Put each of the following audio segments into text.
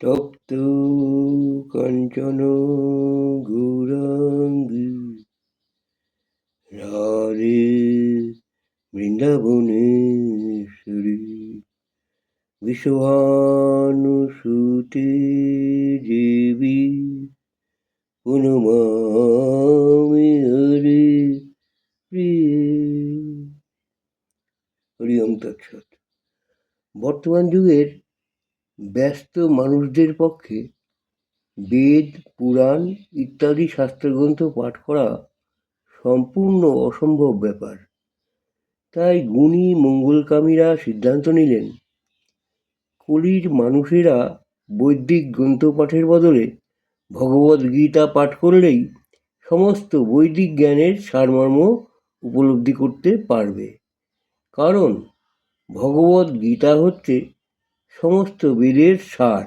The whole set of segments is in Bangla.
তপ্ত কাঞ্চন গৌরাঙ্গী। রাধে বৃন্দাবনেশ্বরী বিশ্বভানুসুতে দেবী, পুনমামি হরে প্রিয়ে। হরি ওম তৎসৎ। বর্তমান যুগের ব্যস্ত মানুষদের পক্ষে বেদ, পুরাণ ইত্যাদি শাস্ত্রগ্রন্থ পাঠ করা সম্পূর্ণ অসম্ভব ব্যাপার। তাই গুণী মঙ্গলকামীরা সিদ্ধান্ত নিলেন, কলির মানুষেরা বৈদিক গ্রন্থ পাঠের বদলে ভগবদ গীতা পাঠ করলেই সমস্ত বৈদিক জ্ঞানের সারমর্ম উপলব্ধি করতে পারবে। কারণ ভগবদ গীতা হচ্ছে সমস্ত বেদের সার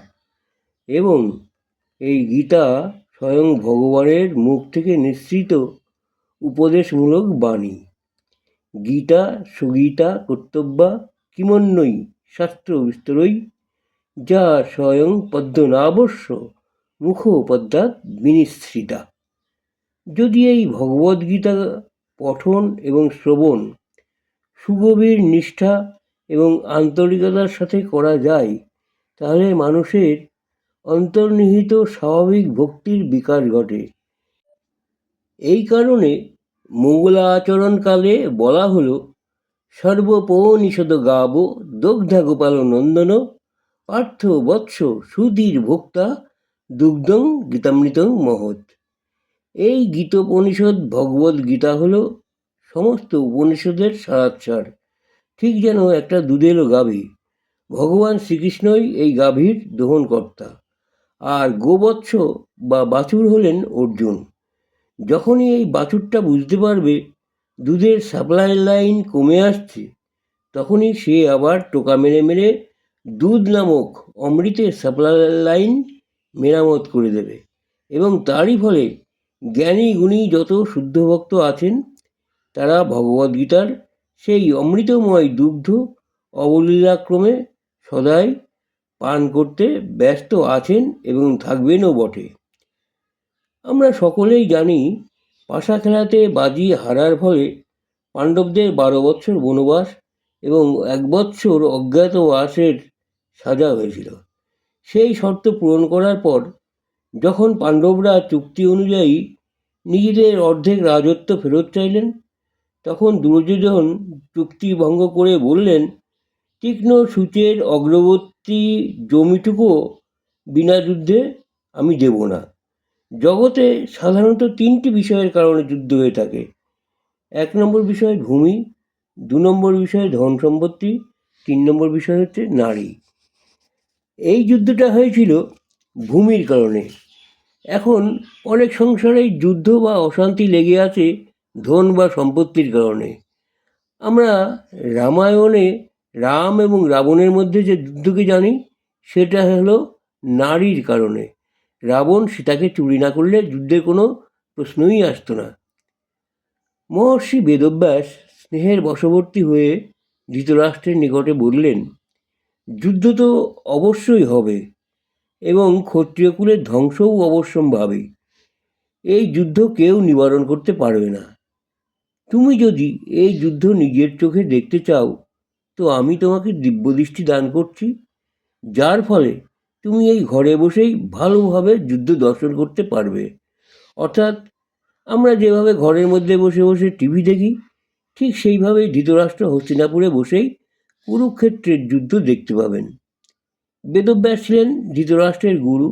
এবং এই গীতা স্বয়ং ভগবানের মুখ থেকে নিঃসৃত উপদেশমূলক বাণী। গীতা, সুগীতা, কর্তব্যা কিমন্যই শাস্ত্র বিস্তরই যা স্বয়ং পদ্মনাবস্য মুখোপদ্যাৎ বিনিশ্রিতা যদি এই ভগবদ্গীতা পঠন এবং শ্রবণ সুগভীর নিষ্ঠা এবং আন্তরিকতার সাথে করা যায়, তাহলে মানুষের অন্তর্নিহিত স্বাভাবিক ভক্তির বিকাশ ঘটে। এই কারণে মঙ্গলা আচরণকালে বলা হলো সর্বপৌনিষদ গাব দগ্ধা গোপাল নন্দন পার্থ বৎস সুধীর ভোক্তা দুগ্ধং গীতামৃতং মহৎ। এই গীতোপনিষদ ভগবদ গীতা হলো সমস্ত উপনিষদের সারাৎসার। ঠিক যেন একটা দুধেলো গাভী। ভগবান শ্রীকৃষ্ণই এই গাভীর দহনকর্তা। আর গোবৎস বা বাছুর হলেন অর্জুন। যখনই এই বাছুরটা বুঝতে পারবে দুধের সাপ্লাই লাইন কমে আসছে, তখনই সে আবার টোকা মেরে মেরে দুধ নামক অমৃতের সাপ্লাই লাইন মেরামত করে দেবে। এবং তারই ফলে জ্ঞানী গুণী যত শুদ্ধ ভক্ত আছেন, তারা ভগবদ্গীতার সেই অমৃতময় দুগ্ধ অবলীলাক্রমে সদাই পান করতে ব্যস্ত আছেন এবং থাকবেনও বটে। আমরা সকলেই জানি পাশা খেলাতে বাজি হারার ফলে পাণ্ডবদের বারো বৎসর বনবাস এবং এক বৎসর অজ্ঞাতবাসের সাজা হয়েছিল। সেই শর্ত পূরণ করার পর যখন পাণ্ডবরা চুক্তি অনুযায়ী নিজেদের অর্ধেক রাজত্ব ফেরত চাইলেন, তখন দুর্যোধন চুক্তি ভঙ্গ করে বললেন, তীক্ষ্ণ সূচের অগ্রবর্তী জমিটুকুও বিনা যুদ্ধে আমি দেব না। জগতে সাধারণত তিনটি বিষয়ের কারণে যুদ্ধ হয়ে থাকে। এক নম্বর বিষয় ভূমি, দু নম্বর বিষয় ধন সম্পত্তি, তিন নম্বর বিষয় হচ্ছে নারী। এই যুদ্ধটা হয়েছিল ভূমির কারণে। এখন অনেক সংসারেই যুদ্ধ বা অশান্তি লেগে আছে ধন বা সম্পত্তির কারণে। আমরা রামায়ণে রাম এবং রাবণের মধ্যে যে যুদ্ধকে জানি, সেটা হলো নারীর কারণে। রাবণ সীতাকে চুরি না করলে যুদ্ধের কোনো প্রশ্নই আসতো না। মহর্ষি বেদব্যাস স্নেহের বশবর্তী হয়ে ধৃতরাষ্ট্রের নিকটে বললেন, যুদ্ধ তো অবশ্যই হবে এবং ক্ষত্রিয়কুলের ধ্বংসও অবশ্যম্ভাবী। এই যুদ্ধ কেউ নিবারণ করতে পারবে না। তুমি যদি এই যুদ্ধ নিজের চোখে দেখতে চাও, তো আমি তোমাকে দিব্যদৃষ্টি দান করছি। যার ফলে তুমি এই ঘরে বসেই ভালোভাবে যুদ্ধ দর্শন করতে পারবে। অর্থাৎ আমরা যেভাবে ঘরের মধ্যে বসে বসে টিভি দেখি, ঠিক সেইভাবেই ধৃতরাষ্ট্র হস্তিনাপুরে বসেই কুরুক্ষেত্রের যুদ্ধ দেখতে পাবেন। বেদব্যাস ছিলেন ধৃতরাষ্ট্রের গুরু।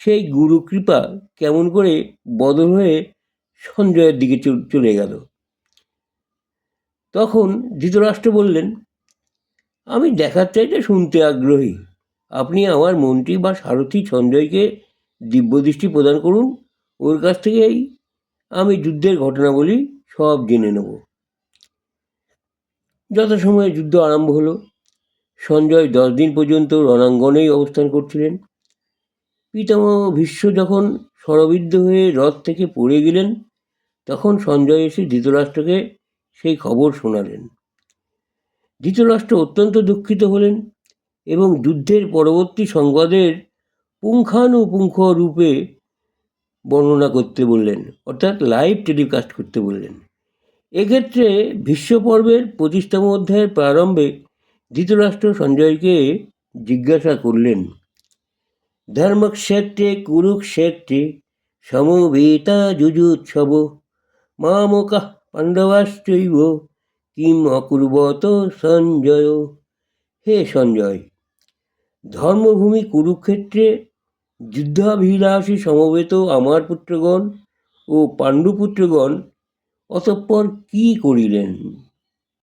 সেই গুরু কৃপা কেমন করে বদল হয়ে সঞ্জয়ের দিকে চলে গেল। তখন ধৃতরাষ্ট্র বললেন, আমি দেখার চাইতে শুনতে আগ্রহী। আপনি আমার মন্ত্রী বা সারথী সঞ্জয়কে দিব্যদৃষ্টি প্রদান করুন। ওর কাছ থেকেই আমি যুদ্ধের ঘটনাবলী সব জেনে নেব। যথাসময়ে যুদ্ধ আরম্ভ হলো। সঞ্জয় দশ দিন পর্যন্ত রণাঙ্গনেই অবস্থান করছিলেন। পিতামহ ভীষ্ম যখন স্বরবিদ্ধ হয়ে রথ থেকে পড়ে গেলেন, তখন সঞ্জয় এসে ধৃতরাষ্ট্রকে সেই খবর শোনালেন। ধৃতরাষ্ট্র অত্যন্ত দুঃখিত হলেন এবং যুদ্ধের পরবর্তী সংবাদের পুঙ্খানুপুঙ্খ রূপে বর্ণনা করতে বললেন, অর্থাৎ লাইভ টেলিকাস্ট করতে বললেন। এক্ষেত্রে ভীষ্ম পর্বের পঁচিশতম অধ্যায়ের প্রারম্ভে ধৃতরাষ্ট্র সঞ্জয়কে জিজ্ঞাসা করলেন ধর্মক্ষেত্রে কুরুক্ষেত্রে সমবেতা যুজুৎসব, মামকাः পাণ্ডবাশ্চৈব, কিম অকুর্বত সঞ্জয়। হে সঞ্জয়, ধর্মভূমি কুরুক্ষেত্রে যুদ্ধাভিলাষী সমবেত আমার পুত্রগণ ও পাণ্ডুপুত্রগণ অতঃপর কি করিলেন?